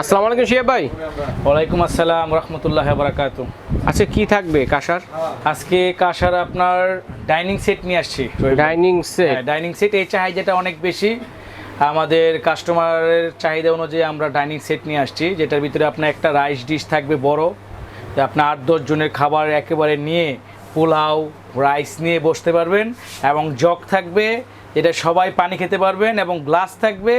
আসসালামু আলাইকুম শিয়া ভাই। ওয়ালাইকুম আসসালাম রহমতুল্লাহ বারাকাতু। আচ্ছা কি থাকবে কাসার? আজকে কাসার আপনার ডাইনিং সেট নিয়ে আসছি। Dining set? ডাইনিং সেট এই চাহিদাটা অনেক বেশি। আমাদের কাস্টমারের চাহিদা অনুযায়ী আমরা ডাইনিং সেট নিয়ে আসছি যেটার ভিতরে আপনার একটা রাইস ডিশ থাকবে বড়। যে আপনার আট দশ জনের খাবার একেবারে নিয়ে পোলাও রাইস নিয়ে বসতে পারবেন এবং জগ থাকবে যেটা সবাই পানি খেতে পারবেন এবং গ্লাস থাকবে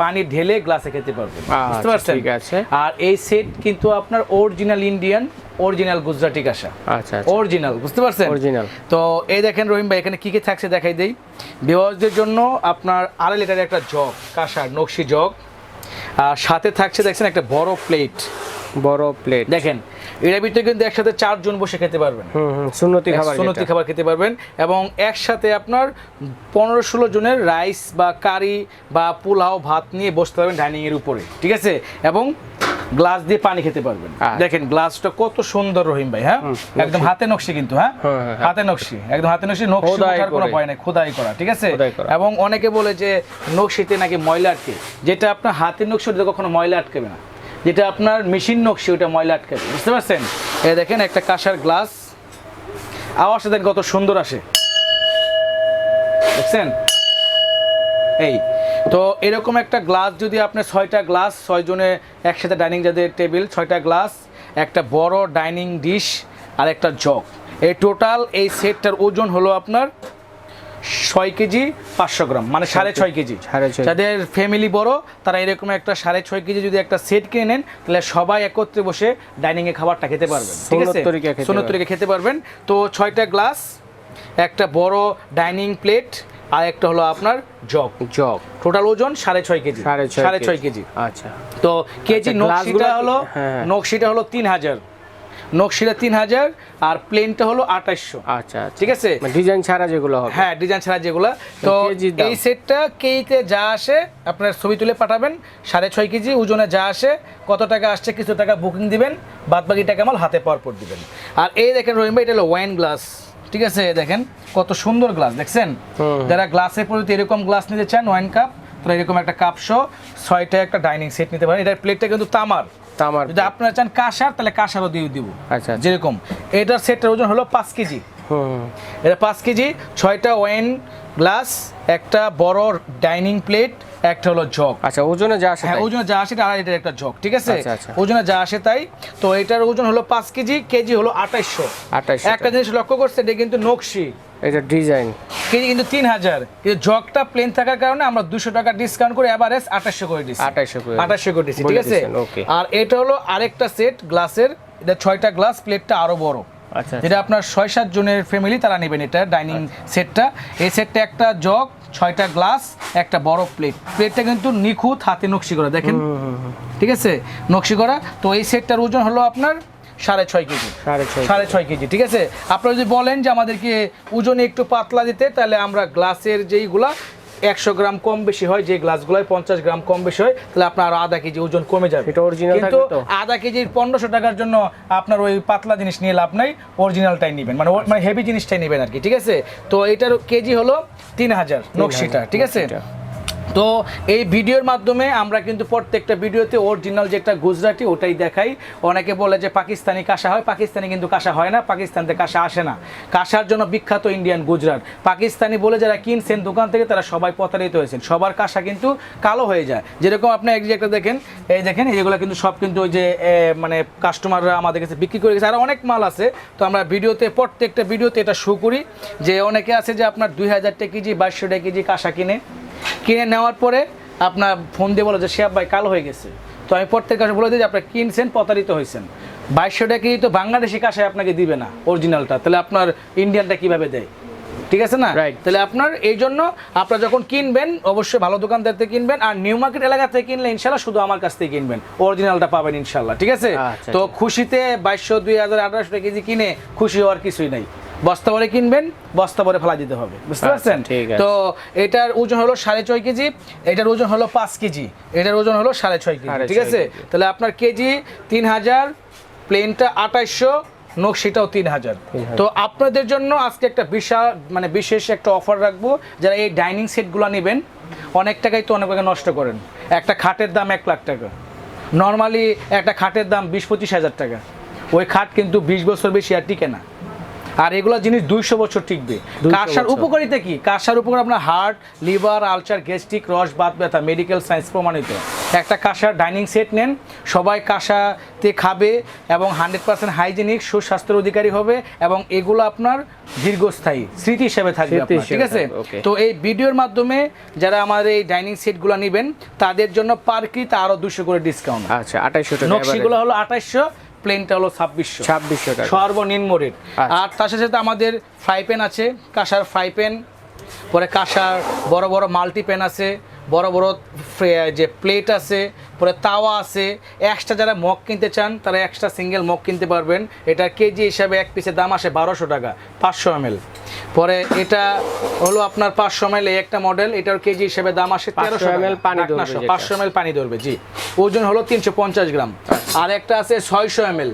পানি ঢেলে গ্লাসে খেতে পারবেন। বুঝতে আচ্ছা, পারছেন? ঠিক আছে। আর এই সেট কিন্তু আপনার অরিজিনাল ইন্ডিয়ান অরিজিনাল গুজরাটি কাঁসা আচ্ছা অরিজিনাল বুঝতে পারছেন? অরিজিনাল তো এই দেখেন রহিম ভাই এখানে কি কি থাকছে দেখাই দেই। বিবাহদের জন্য আপনার আড়াই লিটারের একটা জগ কাঁসার নকশি জগ। আর সাথে থাকছে দেখছেন একটা বড় প্লেট বড় প্লেট দেখেন এর ভিতরে কিন্তু একসাথে চারজন বসে খেতে পারবেন। হুম হুম সুন্নতি খাবার যেটা। খাবার খেতে পারবেন এবং একসাথে আপনার পনেরো ষোলো জনের রাইস বা কারি বা পোলাও ভাত নিয়ে বসতে পারবেন ডাইনিং এর উপরে ঠিক আছে? এবং গ্লাস দিয়ে পানি খেতে পারবেন। আচ্ছা। দেখেন গ্লাসটা কত সুন্দর রহিম ভাই হ্যাঁ? একদম হাতে নকশি কিন্তু হ্যাঁ? হ্যাঁ, হ্যাঁ, হাতে নকশি একদম হাতে নকশি নকশি ওঠার কোনো ভয় নাই খোদাই করা ঠিক আছে? এবং অনেকে বলে যে নকশিতে নাকি ময়লা আটকে যেটা আপনার হাতের নকশি কখনো ময়লা আটকাবে না। যেটা আপনার মেশিন নকশি ওটা ময়লা আটকাবে বুঝতে পারছেন? এই দেখেন, একটা কাঁসার গ্লাস। আওয়াজটা দেখেন কত সুন্দর আসে। দেখছেন? এই, তো এরকম একটা গ্লাস যদি আপনি ছয়টা গ্লাস ছয়জনে একসাথে ডাইনিং যাদের টেবিল, ছয়টা গ্লাস, একটা বড় ডাইনিং ডিশ আর একটা জগ। এই টোটাল এই সেটটার ওজন হলো আপনার ছয় কেজি পাঁচশো গ্রাম মানে সাড়ে ছয় কেজি। যাদের ফ্যামিলি বড় তারা এরকম একটা সাড়ে ছয় কেজি যদি একটা সেট কিনে নেন তাহলে সবাই একত্রে বসে ডাইনিংয়ে খাবারটা খেতে পারবেন ঠিক আছে? খেতে পারবেন। খেতে পারবেন। তো ছয়টা গ্লাস একটা বড় ডাইনিং প্লেট আর একটা হলো আপনার জগ জগ টোটাল ওজন সাড়ে ছয় কেজি। সাড়ে ছয় কেজি। আচ্ছা। তো কেজি নকশিটা হলো হ্যাঁ। নকশিটা হলো তিন হাজার। নকশিটা তিন হাজার আর প্লেনটা হলো আঠাশশো আচ্ছা আচ্ছা। ঠিক আছে? ডিজাইন ছাড়া যেগুলো হবে। হ্যাঁ ডিজাইন ছাড়া যেগুলো। তো এই সেটটা কেইতে যা আসে আপনার ছবি তুলে পাঠাবেন সাড়ে ছয় কেজি ওজনে যা আসে কত টাকা আসছে কিছু টাকা বুকিং দিবেন বাদ বাকি টাকা আমার হাতে পাওয়ার পর দিবেন। আর এই দেখেন রহিম এটা হলো ওয়াইন গ্লাস ঠিক আছে দেখেন কত সুন্দর গ্লাস দেখছেন। যারা গ্লাসের পরিবর্তে এরকম গ্লাস নিতে চান ওয়াইন কাপ তো এরকম একটা কাপ সহ ছয়টা একটা ডাইনিং সেট নিতে পারেন। এটার প্লেটটা কিন্তু তামার। তামার যদি আপনারা চান কাঁসার তাহলে কাঁসারও দিয়ে দিব। আচ্ছা আচ্ছা। যেরকম। এটার সেটটার ওজন হলো পাঁচ কেজি। হুম এটা পাঁচ কেজি ছয়টা ওয়াইন গ্লাস একটা বড় ডাইনিং প্লেট একটা হলো জগ। আচ্ছা ওজনে যা আসে হ্যাঁ ওজনে যা আসে আর এটার একটা জগ ঠিক আছে? আচ্ছা, আচ্ছা। ওজনে যা আসে তাই। তো এটার ওজন হলো পাঁচ কেজি কেজি হলো আঠাইশশো। 2800 একটা জিনিস লক্ষ্য করছে এটা কিন্তু নকশি। এটা ডিজাইন। কেজি কিন্তু তিন হাজার। কিন্তু জগটা প্লেন থাকার কারণে আমরা দুশো টাকা ডিসকাউন্ট করে এভারেজ আঠাশশো করে দিচ্ছি 2800 করে। আঠাশশো করে দিচ্ছি ঠিক আছে? আর এটা হলো আরেকটা সেট গ্লাসের এটা ছয়টা গ্লাস প্লেটটা আরও বড়। আচ্ছা যেটা আপনার ছয় সাত জনের ফ্যামিলি তারা নেবেন এটা ডাইনিং সেটটা এই সেটটা একটা জগ ছয়টা গ্লাস একটা বড় প্লেট প্লেটটা কিন্তু নিখুঁত হাতে নকশি করা দেখেন। ঠিক আছে? নকশি করা। তো এই সেটটার ওজন হলো আপনার সাড়ে ছয় কেজি। সাড়ে ছয় কেজি। ঠিক আছে? আপনারা যদি বলেন যে আমাদেরকে ওজনে একটু পাতলা দিতে তাহলে আমরা গ্লাসের যেইগুলা একশো গ্রাম কম বেশি হয় যে গ্লাসগুলোয় পঞ্চাশ গ্রাম কম বেশি হয় তাহলে আপনার আধা কেজি ওজন কমে যাবে। কিন্তু আধা কেজির পনেরোশো টাকার জন্য আপনার ওই পাতলা জিনিস নিয়ে লাভ নাই অরিজিনালটাই নেবেন। মানে মানে হেভি জিনিসটাই নেবেন আর কি ঠিক আছে? তো এটার কেজি হলো তিন হাজার নকশিটা ঠিক আছে। তো এই ভিডিওর মাধ্যমে আমরা কিন্তু প্রত্যেকটা ভিডিওতে অরিজিনাল যেটা গুজরাটি ওটাই দেখাই। অনেকে বলে যে পাকিস্তানি কাঁসা হয়, পাকিস্তানি কিন্তু কাঁসা হয় না পাকিস্তান থেকে কাঁসা আসে না। কাঁসার জন্য বিখ্যাত ইন্ডিয়ান গুজরাট। পাকিস্তানি বলে যারা কিনছেন দোকান থেকে তারা সবাই প্রতারিত হয়েছেন। সবার কাঁসা কিন্তু কালো হয়ে যায়। যেরকম আপনি এক একটা দেখেন, এই দেখেন এইগুলো কিন্তু সব কিন্তু ওই যে মানে কাস্টমাররা আমাদের কাছে বিক্রি করে গেছে। আর অনেক মাল আছে। তো আমরা ভিডিওতে, প্রত্যেকটা ভিডিওতে এটা শো করি। যে অনেকে আছে যে আপনার দুই হাজারটা কেজি, বাইশশো টাকা কেজি কাঁসা কিনে। কিনে নেওয়ার পরে আপনার ফোন দিয়ে বলো যে শেয়াব ভাই কালো হয়ে গেছে। তো আমি প্রত্যেক কাছে বলে দিই যে আপনার কিনছেন প্রতারিত হয়েছেন। বাইশশো টাকা তো বাংলাদেশি কাঁসায় আপনাকে দিবে না অরিজিনালটা তাহলে আপনার ইন্ডিয়ানটা কীভাবে দেয়? ঠিক আছে না? Right. তাহলে আপনার এই জন্য আপনারা যখন কিনবেন অবশ্যই ভালো দোকানদার থেকে কিনবেন আর নিউ মার্কেট এলাকা থেকে কিনলে ইনশাল্লাহ শুধু আমার কাছ থেকে কিনবেন। অরিজিনালটা পাবেন ইনশাল্লাহ ঠিক আছে? আচ্ছা, তো আচ্ছা। খুশিতে বাইশশো দুই হাজার আঠারোশো টাকা কেজি কিনে খুশি হওয়ার কিছুই নাই। বস্তা ভরে কিনবেন বস্তা ভরে ফেলা দিতে হবে। বুঝতে আচ্ছা, পারছেন? তো এটার ওজন হলো সাড়ে ছয় কেজি এটার ওজন হলো পাঁচ কেজি এটার ওজন হলো সাড়ে ছয় কেজি ঠিক আছে? তাহলে আপনার কেজি তিন হাজার প্লেনটা আঠাইশশো নকশিটাও তিন হাজার। তো আপনাদের জন্য আজকে একটা বিশাল মানে বিশেষ একটা অফার রাখব যারা এই ডাইনিং সেটগুলো নেবেন অনেক টাকাই তো অনেক নষ্ট করেন। একটা খাটের দাম এক লাখ টাকা। নর্মালি একটা খাটের দাম বিশ পঁচিশ হাজার টাকা। ওই খাট কিন্তু বিশ বছর বেশি আর টিকে না। আর এগুলো জিনিস দুইশো বছর টিকবে। কাঁসার উপকারিতা কি? কাঁসার উপকার আপনার হার্ট লিভার আলচার গ্যাস্ট্রিক রস বাত ব্যথা মেডিকেল সায়েন্স প্রমাণিত। একটা কাঁসার ডাইনিং সেট নেন সবাই কাঁসাতে খাবে এবং হান্ড্রেড পার্সেন্ট হাইজেনিক সুস্বাস্থ্যের অধিকারী হবে এবং এগুলো আপনার দীর্ঘস্থায়ী স্মৃতি হিসেবে থাকবে ঠিক আছে? তো এই ভিডিওর মাধ্যমে যারা আমাদের এই ডাইনিং সেটগুলো নেবেন তাদের জন্য পার কিতে আরও দুশো করে ডিসকাউন্ট। আচ্ছা আঠাইশশো টাকা নকশিগুলো হলো আঠাইশশো প্লেনটা হলো ছাব্বিশশো। ছাব্বিশশো টাকা। সর্বনিম্ন রেট আচ্ছা। আর তার সাথে সাথে আমাদের ফ্রাই প্যান আছে কাঁসার ফ্রাই প্যান পরে কাঁসার বড় বড় মাল্টি প্যান আছে বড় বড় যে প্লেট আছে পরে তাওয়া আছে এক্সট্রা যারা মগ কিনতে চান তারা এক্সট্রা সিঙ্গেল মগ কিনতে পারবেন। এটা কেজি হিসাবে এক পিসের দাম আসে বারোশো টাকা পাঁচশো এম পরে এটা হলো আপনার পাঁচশো এম এই একটা মডেল এটার কেজি হিসাবে দাম আসে 500 তেরোশো ml পানি পাঁচশো এম পানি ধরবে জি। ওজন হলো তিনশো পঞ্চাশ গ্রাম। আর একটা আছে ছয়শো এম এল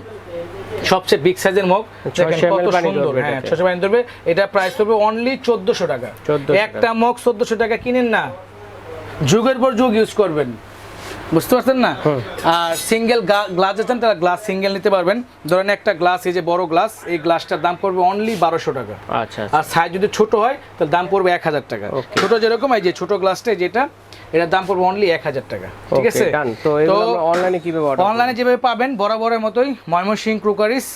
সবচেয়ে বিগ সাইজের মগ। 600 কত ml সুন্দর। ধরবে হ্যাঁ ছশো পানি ধরবে। এটা প্রাইস পড়বে অনলি চোদ্দশো টাকা। একটা মগ চোদ্দশো টাকা কিনেন না। যুগের পর যুগ ইউজ করবেন। বুঝতে পারছেন না? আর সিঙ্গেল গ্লাস আছেন তারা গ্লাস সিঙ্গেল নিতে পারবেন। ধরেন একটা গ্লাস এই যে বড় গ্লাস এই গ্লাসটার দাম পড়বে অনলি বারোশো টাকা। আচ্ছা আর সাইজ যদি ছোট হয় তাহলে দাম পড়বে এক হাজার টাকা. ছোট যেরকম এই যে ছোট গ্লাসটা যেটা এটার দাম পড়বে অনলি এক হাজার টাকা ঠিক আছে? তো অনলাইনে কীভাবে অনলাইনে যেভাবে পাবেন বরাবরের মতোই Mymensingh crockeries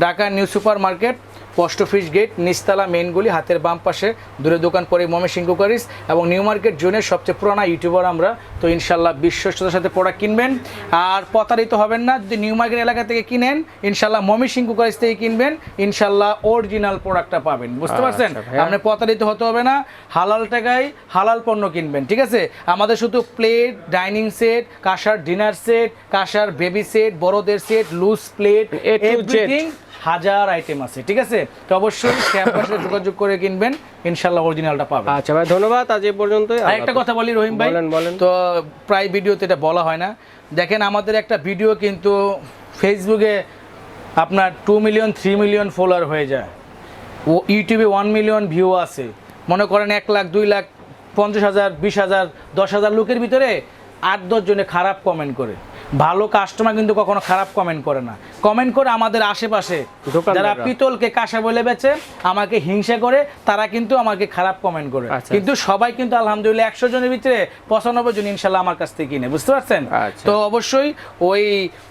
Dhaka new super market post office gate নিস্তালা মেনগুলি হাতের বাম পাশে দূরে দোকান পরে ময়মনসিং ক্রুকারিস এবং নিউ মার্কেট জোনের সবচেয়ে পুরানা ইউটিউবার আমরা তো ইনশাল্লাহ বিশ্বস্ততার সাথে প্রোডাক্ট কিনবেন। আর প্রতারিত হবেন না যদি নিউ মার্কেট এলাকা থেকে কিনেন ইনশাল্লাহ ময়মনসিং ক্রুকারিস থেকে কিনবেন ইনশাল্লাহ অরিজিনাল প্রোডাক্টটা পাবেন। বুঝতে আচ্ছা, পারছেন? আপনি প্রতারিত হতে হবে না হালাল টাকায় হালাল পণ্য কিনবেন ঠিক আছে? আমাদের শুধু প্লেট ডাইনিং সেট কাঁসার ডিনার সেট কাঁসার বেবি সেট বড়দের সেট লুজ প্লেট এভরিথিং হাজার আইটেম আছে ঠিক আছে? তো অবশ্যই ক্যাম্পাসে যোগাযোগ করে কিনবেন ইনশাল্লাহ অরিজিনালটা পাবেন। আচ্ছা ভাই ধন্যবাদ। আজ এই পর্যন্তই। আর একটা কথা বলি রহিম ভাই। বলেন, বলেন। তো প্রায় ভিডিওতে এটা বলা হয় না। দেখেন আমাদের একটা ভিডিও কিন্তু ফেসবুকে আপনার two million three million follower হয়ে যায়। ও ইউটিউবে ওয়ান মিলিয়ন ভিউ আছে। মনে করেন এক লাখ, দুই লাখ, পঞ্চাশ হাজার, বিশ হাজার, দশ হাজার লোকের ভিতরে আট, দশ জনে খারাপ কমেন্ট করে। ভালো কাস্টমার কিন্তু কখনো খারাপ কমেন্ট করে না। কমেন্ট করে আমাদের আশেপাশে। যারা পিতলকে কাঁসা বলে বেচে আমাকে হিংসা করে তারা কিন্তু আমাকে খারাপ কমেন্ট করে। আচ্ছা, কিন্তু সবাই কিন্তু আলহামদুলিল্লাহ একশো জনের ভিতরে পঁচানব্বই জন ইনশাল্লাহ আমার কাছ থেকে কিনে বুঝতে পারছেন? আচ্ছা। তো অবশ্যই ওই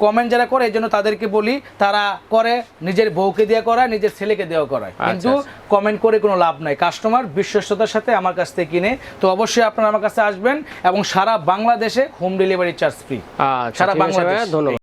কমেন্ট যারা করে এই জন্য তাদেরকে বলি তারা করে নিজের বউকে দেওয়া করায় নিজের ছেলেকে দেওয়া করায়। আচ্ছা, কিন্তু কমেন্ট করে কোনো লাভ নাই। কাস্টমার বিশ্বস্ততার সাথে আমার কাছ থেকে কিনে তো অবশ্যই আপনারা আমার কাছে আসবেন এবং সারা বাংলাদেশে হোম ডেলিভারি চার্জ ফ্রি সারা বাংলাদেশ। ধন্যবাদ।